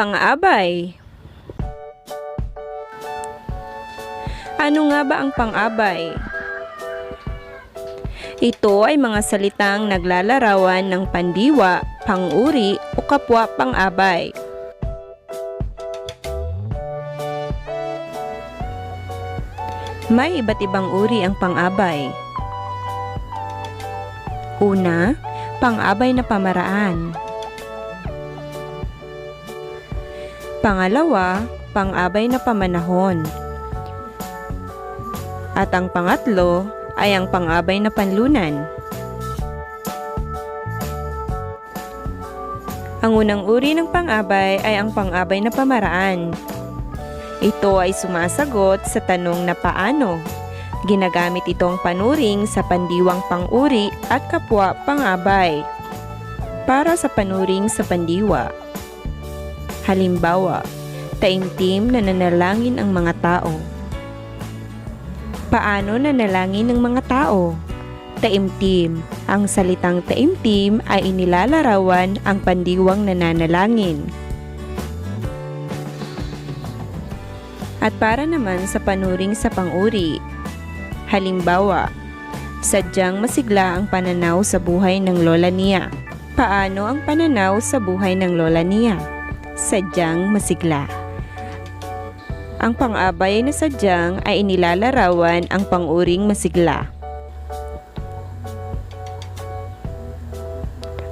Pang-abay Ano nga ba ang pang-abay? Ito ay mga salitang naglalarawan ng pandiwa, panguri o kapwa pang-abay. May iba't ibang uri ang pang-abay. Una, pang-abay na pamaraan. Pangalawa, pang-abay na pamanahon. At ang pangatlo ay ang pang-abay na panlunan. Ang unang uri ng pang-abay ay ang pang-abay na pamaraan. Ito ay sumasagot sa tanong na paano. Ginagamit itong panuring sa pandiwang pang-uri at kapwa pang-abay. Para sa panuring sa pandiwa. Halimbawa, taimtim na nanalangin ang mga tao. Paano nanalangin ng mga tao? Taimtim. Ang salitang taimtim ay inilalarawan ang pandiwang nananalangin. At para naman sa panuring sa panguri. Halimbawa, sadyang masigla ang pananaw sa buhay ng lola niya. Paano ang pananaw sa buhay ng lola niya? Sadyang masigla. Ang pang-abay na sadyang ay inilalarawan ang panguring masigla.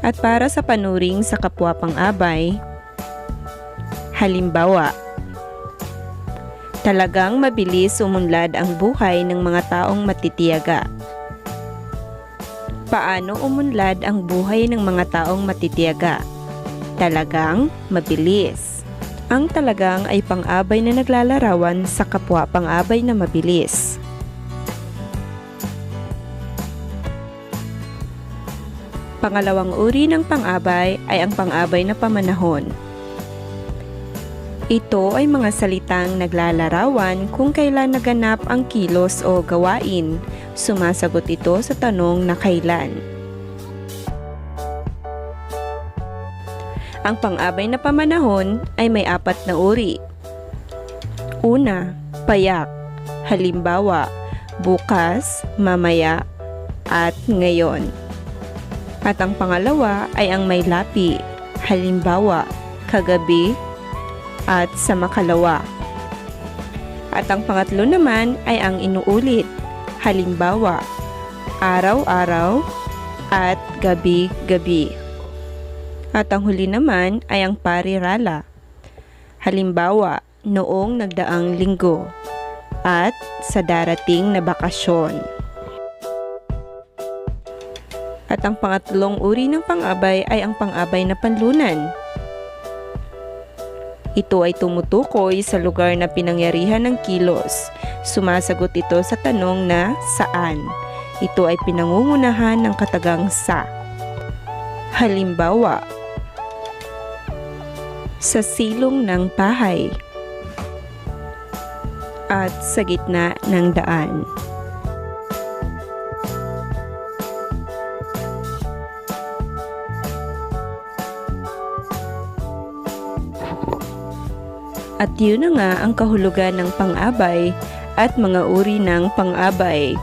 At para sa panuring sa kapwa pang-abay, halimbawa, talagang mabilis umunlad ang buhay ng mga taong matitiyaga. Paano umunlad ang buhay ng mga taong matitiyaga? Talagang mabilis. Ang talagang ay pang-abay na naglalarawan sa kapwa pang-abay na mabilis. Pangalawang uri ng pang-abay ay ang pang-abay na pamanahon. Ito ay mga salitang naglalarawan kung kailan naganap ang kilos o gawain. Sumasagot ito sa tanong na kailan. Ang pang-abay na pamanahon ay may apat na uri. Una, payak. Halimbawa, bukas, mamaya, at ngayon. At ang pangalawa ay ang may lapi. Halimbawa, kagabi, at sa makalawa. At ang pangatlo naman ay ang inuulit. Halimbawa, araw-araw at gabi-gabi. At ang huli naman ay ang parirala. Halimbawa, noong nagdaang linggo at sa darating na bakasyon. At ang pangatlong uri ng pang-abay ay ang pang-abay na panlunan. Ito ay tumutukoy sa lugar na pinangyarihan ng kilos. Sumasagot ito sa tanong na saan. Ito ay pinangungunahan ng katagang sa. Halimbawa, sa silong ng bahay at sa gitna ng daan. At yun na nga ang kahulugan ng pang-abay at mga uri ng pang-abay.